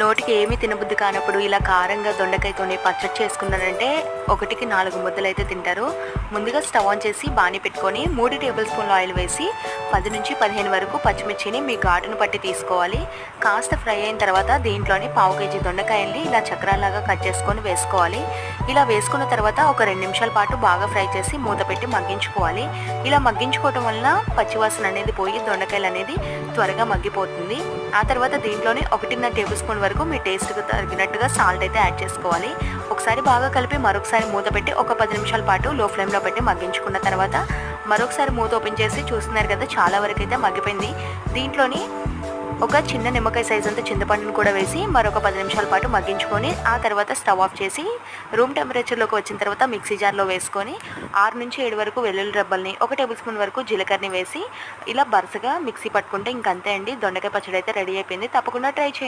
నోటికి ఏమీ తినబుద్ధి కానప్పుడు ఇలా కారంగా దొండకాయతోనే పచ్చడి చేసుకున్నారంటే ఒకటికి నాలుగు ముద్దలు అయితే తింటారు. ముందుగా స్టవ్ ఆన్ చేసి బాణీ పెట్టుకొని మూడు టేబుల్ స్పూన్ల ఆయిల్ వేసి పది నుంచి పదిహేను వరకు పచ్చిమిర్చిని మీ ఘాటును పట్టి తీసుకోవాలి. కాస్త ఫ్రై అయిన తర్వాత దీంట్లోని పావు కేజీ దొండకాయల్ని ఇలా చక్రాల్లాగా కట్ చేసుకొని వేసుకోవాలి. ఇలా వేసుకున్న తర్వాత ఒక రెండు నిమిషాల పాటు బాగా ఫ్రై చేసి మూత పెట్టి మగ్గించుకోవాలి. ఇలా మగ్గించుకోవటం వలన పచ్చివాసన అనేది పోయి దొండకాయలు అనేది త్వరగా మగ్గిపోతుంది. ఆ తర్వాత దీంట్లోనే ఒకటిన్నర టేబుల్ స్పూన్ వరకు మీ టేస్ట్కి తగినట్టుగా సాల్ట్ అయితే యాడ్ చేసుకోవాలి. ఒకసారి బాగా కలిపి మరొకసారి మూత పెట్టి ఒక పది నిమిషాల పాటు లో ఫ్లేమ్లో పెట్టి మగ్గించుకున్న తర్వాత మరొకసారి మూత ఓపెన్ చేసి చూస్తున్నారు కదా చాలా వరకు అయితే మగ్గిపోయింది. దీంట్లోని ఒక చిన్న నిమ్మకాయ సైజ్ అంత చింతపండును కూడా వేసి మరొక పది నిమిషాల పాటు మగ్గించుకొని ఆ తర్వాత స్టవ్ ఆఫ్ చేసి రూమ్ టెంపరేచర్లోకి వచ్చిన తర్వాత మిక్సీ జార్లో వేసుకొని ఆరు నుంచి ఏడు వరకు వెల్లుల్లి రబ్బల్ని ఒక టేబుల్ స్పూన్ వరకు జీలకర్రని వేసి ఇలా వరుసగా మిక్సీ పట్టుకుంటే ఇంకంతే అండి. దొండకాయ పచ్చడి అయితే రెడీ అయిపోయింది. తప్పకుండా ట్రై చేయండి.